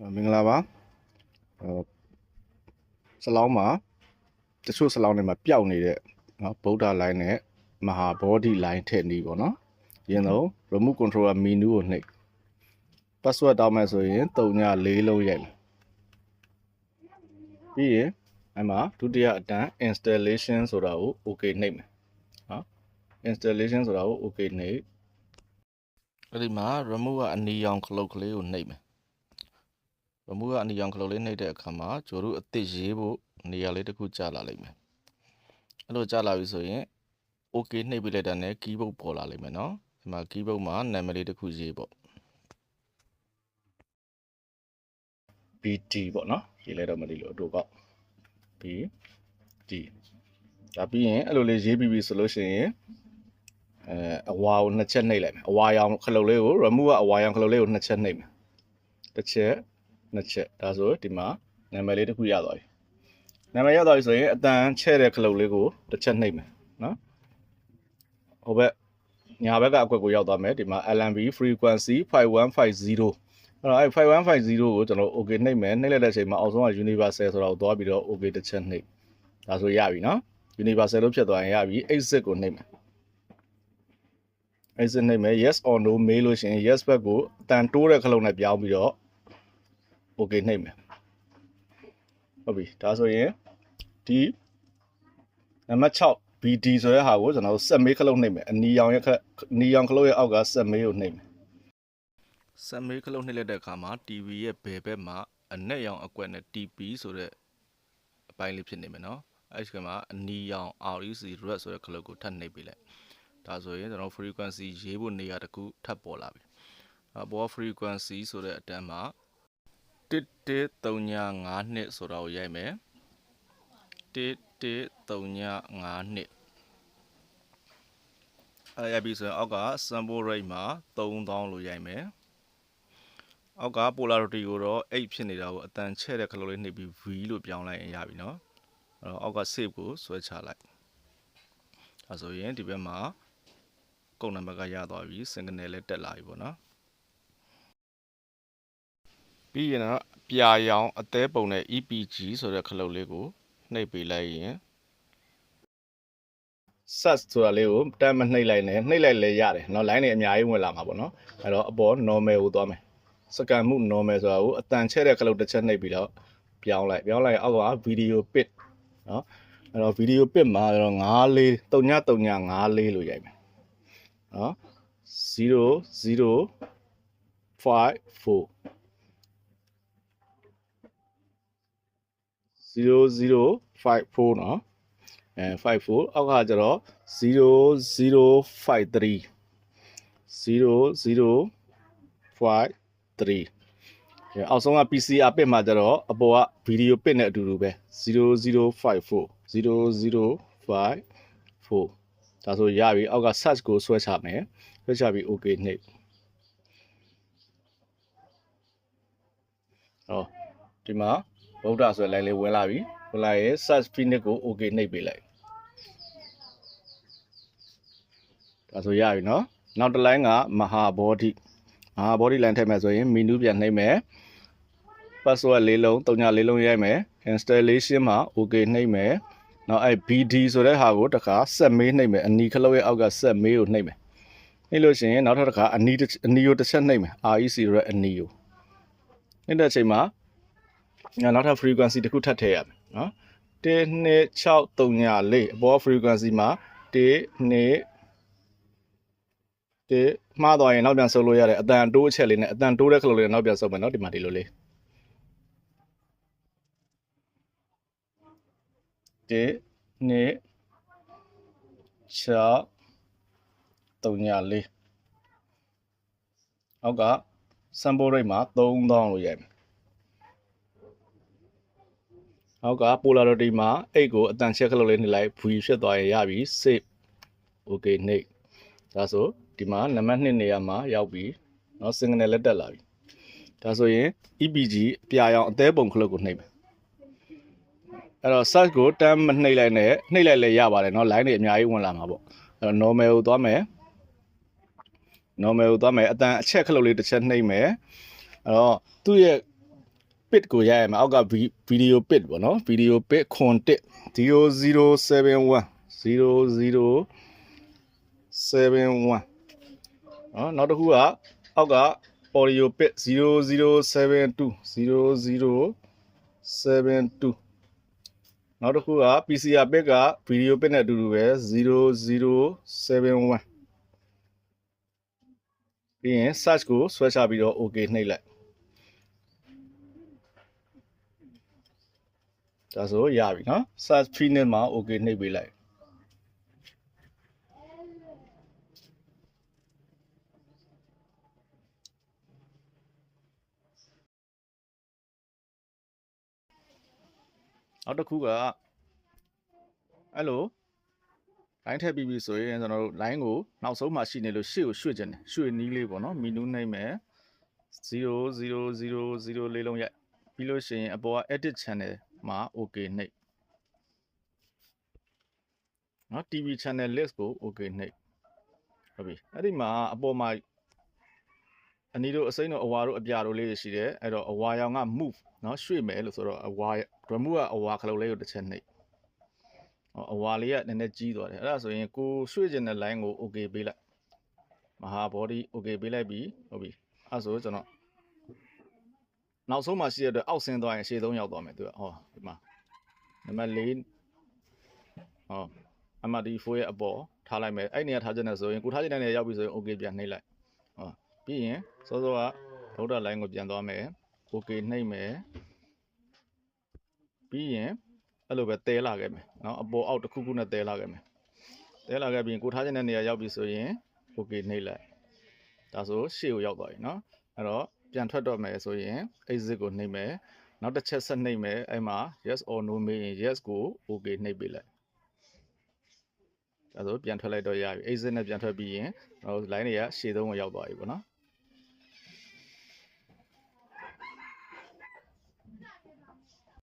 မင်္ဂလာပါဟိုစလောင်းမှာတချို့စလောင်းတွေမှာပျောက်နေတဲ့နော်ဗုဒ္ဓ line နဲ့မဟာဘောဓိ line ထည့်နေပေါ့နော်ရင်းတော့ remove controller menu ကိုနှိပ် password တောင်းမယ်ဆိုရင်3ည4လုံးရိုက်မယ်ပြီးရင်အဲ့မှာဒုတိယအတန်း installation ဆိုတာကို okay နှိပ်မယ်နော် installation ဆိုတာကို okay နှိပ်အဲ့ဒီမှာ remove ကအနီရောင်ခလုတ်ကလေးကိုနှိပ်မယ် ရမူကအနီရောင်ကလေးလေးနှိပ်တဲ့အခါမှာကျိုတို့အစ်စ်ရေးဖို့နေရာလေးတစ်ခုကြာလာလိမ့်မယ်အဲ့လိုကြာလာပြီဆိုရင် okay နှိပ်ပြလိုက်တဲ့နဲ့ keyboard ပေါ်လာလိမ့်မယ်နော်ဒီမှာ keyboard မှာနာမည်လေးတစ်ခုရေးပေါ့ BT ပေါ့နော်ရေးလိုက်တော့မသိလို့အတူကောက် BT ဒါပြီးရင်အဲ့လိုလေးရေးပြီးပြီဆိုလို့ရှိရင်အဲအဝါကိုနှစ်ချက်နှိပ်လိုက်မယ်အဝါရောင်ခလုတ်လေးကို remove ကအဝါရောင်ခလုတ်လေးကိုနှစ်ချက်နှိပ်မယ်တစ်ချက် နှစ်ချက်ဒါဆိုဒီမှာနာမည်လေးတစ်ခုရသွားပြီနာမည်ရသွားပြီဆိုရင်အတန်ချဲ့တဲ့ခလုတ်လေးကိုတစ်ချက်နှိပ်မယ်နော်ဟိုဘက်ညာဘက်ကအကွက်ကိုရောက်သွားမယ်ဒီမှာ LNB frequency 5150အဲ့တော့အဲ့5150ကိုကျွန်တော် okay နှိပ်မယ်နှိပ်လိုက်တဲ့အချိန်မှာအောက်ဆုံးက universal ဆိုတာကိုသွားပြီးတော့ okay တစ်ချက်နှိပ်ဒါဆိုရပြီနော် universal လို့ဖြစ်သွားရင်ရပြီ exit ကိုနှိပ်မယ် exit နှိပ်မယ် yes or no မေးလို့ရှိရင် yes ဘက်ကိုအတန်တိုးတဲ့ခလုတ်နဲ့ပြောင်းပြီးတော့ okay နှိပ်မယ်ဟုတ်ပြီဒါဆိုရင်ဒီနံပါတ်6 BD ဆိုတဲ့ဟာကိုကျွန်တော်တို့ဆက်မေးခလုတ်နှိပ်မယ်အနီရောင်ရဲ့ခက်အနီရောင်ခလုတ်ရဲ့အောက်ကဆက်မေးကိုနှိပ်မယ်ဆက်မေးခလုတ်နှိပ်လိုက်တဲ့အခါမှာ TV ရဲ့ဘယ်ဘက်မှာအနက်ရောင်အကွက်နဲ့ TP ဆိုတဲ့အပိုင်းလေးဖြစ်နေမယ်နော်အဲ့ဒီကမှာအနီရောင် REC red ဆိုတဲ့ခလုတ်ကိုထပ်နှိပ်ပေးလိုက်ဒါဆိုရင်ကျွန်တော် frequency ရေးဖို့နေရာတစ်ခုထပ်ပေါ်လာပြီအပေါ် frequency ဆိုတဲ့အတန်းမှာ 1135နှစ်ဆိုတာကိုရိုက်မယ်1135နှစ်အဲရပြီဆိုရင်အောက်က sample rate မှာ3000လို့ရိုက်မယ်အောက်က polarity ကိုတော့8ဖြစ်နေတာကိုအတန်ချဲ့တဲ့ခလုတ်လေးနှိပ်ပြီး V လို့ပြောင်းလိုက်ရင်ရပြီเนาะအဲ့တော့အောက်က save ကိုဆွဲချလိုက်အဲဆိုရင်ဒီဘက်မှာကုန်းနံပါတ်ကရသွားပြီ signal လည်းတက်လာပြီပေါ့နော် ပြီးရင်တော့ပြာရောင်အသေးပုံနဲ့ EPG ဆိုတဲ့ခလုတ်လေးကိုနှိပ်ပေးလိုက်ရင် sas ဆိုတာလေးကိုတမ်းမနှိပ်လိုက်နဲ့နှိပ်လိုက်လဲရတယ်เนาะ line တွေအများကြီးဝင်လာမှာပေါ့เนาะအဲ့တော့အပေါ် normal ကိုသွားမယ်စကန်မှု normal ဆိုတာကိုအတန်ချဲ့တဲ့ခလုတ်တစ်ချက်နှိပ်ပြီးတော့ပြောင်းလိုက်ပြောင်းလိုက်အောက်က video pit เนาะအဲ့တော့ video pit မှာတော့54 393954လို့ရိုက်မယ်เนาะ0054 0054เน าะအဲ54အောက်ကကျတော့0053 0053အဲအောက်ဆုံးက PCR ပစ်မှာကျတော့အပေါ်ကဗီဒီယိုပစ်နဲ့အတူတူပဲ0054 0054ဒါဆိုရပြီအောက်က search ကိုဆွဲချမယ်ဆွဲချပြီး okay နှိပ်ဟောဒီမှာ ဗုဒ္ဓဆိုတဲ့ line လေးဝင်လာပြီဝင်လာရင် search phoenix ကို okay နှိပ်ပေးလိုက်ဒါဆိုရပြီနော်နောက်တစ် line ကမဟာဘောဓိမဟာဘောဓိ line ထည့်မယ်ဆိုရင် menu ပြန်နှိပ်မယ် password လေးလုံးတုံညာလေးလုံးရိုက်မယ် installation မှာ okay နှိပ်မယ်နောက်အဲ့ BD ဆိုတဲ့ဟာကိုတခါဆက်မေးနှိပ်မယ်အနီခလုတ်ရဲ့အောက်ကဆက်မေးကိုနှိပ်မယ်နှိပ်လို့ရှိရင်နောက်ထပ်တခါအနီအနီကိုတစ်ချက်နှိပ်မယ် REC ဆိုတဲ့အနီကိုနှိပ်တဲ့အချိန်မှာ နောက်ထပ် frequency တစ်ခုထပ်ထည့်ရမယ်နော်12634အပေါ် frequency မှာ1 2ဒီမှားသွားရင်နောက်ပြန်ဆုပ်လို့ရတယ်အတန်တိုးအချက်လေးနဲ့အတန်တိုးတဲ့ခလုတ်လေးနဲ့နောက်ပြန်ဆုပ်မယ်နော်ဒီမှာဒီလိုလေးဒီနေ့ချာတုံညာလေးအောက်က sample rate မှာ3000လို့ရိုက်မယ် အောက်က polarity မှာ8ကိုအတန်ချက်ခလုတ်လေးနှိပ်လိုက် V ဖြစ်သွားရင်ရပြီ save okay နှိပ်ဒါဆိုဒီမှာနံပါတ်2နေရာမှာရောက်ပြီเนาะ signal လက်တက်လာပြီဒါဆိုရင် EPG အပြာရောင်အသေးပုံခလုတ်ကိုနှိပ်မယ်အဲ့တော့ search ကိုတမ်းမနှိပ်လိုက်နဲ့နှိပ်လိုက်လဲရပါတယ်เนาะ line တွေအများကြီးဝင်လာမှာပေါ့အဲ့တော့ normal ကိုသွားမယ် normal ကိုသွားမယ်အတန်အချက်ခလုတ်လေးတစ်ချက်နှိပ်မယ်အဲ့တော့သူ့ရဲ့ pit ကိုရရမယ်အောက်က vi- video pit ပေါ့နော် video pit ခွန်1 0071 0071နော်နောက်တစ်ခုကအောက်က audio pit 0072 0072နောက်တစ်ခုက PCR pit က video pit နဲ့အတူတူပဲ0071ပြီးရင် search ကိုဆွဲချပြီးတော့ okay နှိပ်လိုက် ဒါဆိုရပြီနော် search finish မှာ okay နှိပ်ပေးလိုက်နောက်တစ်ခုကအဲ့လို line ထည့်ပြီးပြီဆိုရင်ကျွန်တော်တို့ line ကိုနောက်ဆုံးမှရှိနေလို့ရှေ့ကိုရွှေ့ခြင်းတယ်ရွှေ့နီးလေးပေါ့နော်မီနူးနှိပ်မယ်0000လေးလုံးရိုက်ပြီးလို့ရှိရင်အပေါ်က edit channel မှာ okay နှိပ်နော် TV channel list ကို okay နှိပ်ဟုတ်ပြီအဲ့ဒီမှာအပေါ်မှာအနီးတို့အစိမ်းတို့အဝါတို့အပြာတို့လေးတွေရှိတယ်အဲ့တော့အဝါရောင်က move နော်ရွှေ့မယ်လို့ဆိုတော့အဝါ remove ကအဝါခလုတ်လေးကိုတစ်ချက်နှိပ်ဟောအဝါလေးကနည်းနည်းကြီးသွားတယ်အဲ့ဒါဆိုရင်ကိုရွှေ့ကျင်တဲ့ line ကို okay ပေးလိုက်မဟာ body okay ပေးလိုက်ပြီဟုတ်ပြီအဲ့ဒါဆိုကျွန်တော် နောက်ဆုံးမှရှိရတဲ့အတွက်အောက်ဆင်းသွားရင်ရှေ့ဆုံးရောက်သွားမယ်သူကဟောဒီမှာနံပါတ်၄ဟော MRD4 ရဲ့အပေါ်ထားလိုက်မယ်အဲ့နေရာထားခြင်းနဲ့ဆိုရင်ကိုထားခြင်းတဲ့နေရာရောက်ပြီဆိုရင် okay ပြန်နှိပ်လိုက်ဟောပြီးရင်စောစောကဗုဒ္ဓ line ကိုပြန်သွားမယ် okay နှိပ်မယ်ပြီးရင် အဲ့လိုပဲတဲလာခဲ့မယ်เนาะအပေါ်အောက်တစ်ခုခုနဲ့တဲလာခဲ့မယ်တဲလာခဲ့ပြီးရင်ကိုထားခြင်းတဲ့နေရာရောက်ပြီဆိုရင် okay နှိပ်လိုက်ဒါဆိုရှေ့ကိုရောက်သွားပြီเนาะအဲ့တော့ ပြန်ထွက်တော့မယ်ဆိုရင် exit ကိုနှိပ်မယ်နောက်တစ်ချက်ဆက်နှိပ်မယ်အဲ့မှာ yes or no မေးရင် yes ကို okay နှိပ်ပေးလိုက်ဒါဆိုပြန်ထွက်လိုက်တော့ရပြီ exit နဲ့ပြန်ထွက်ပြီးရင်ဟို line တွေကရှေ့သုံးကိုရောက်သွားပြီပေါ့နော်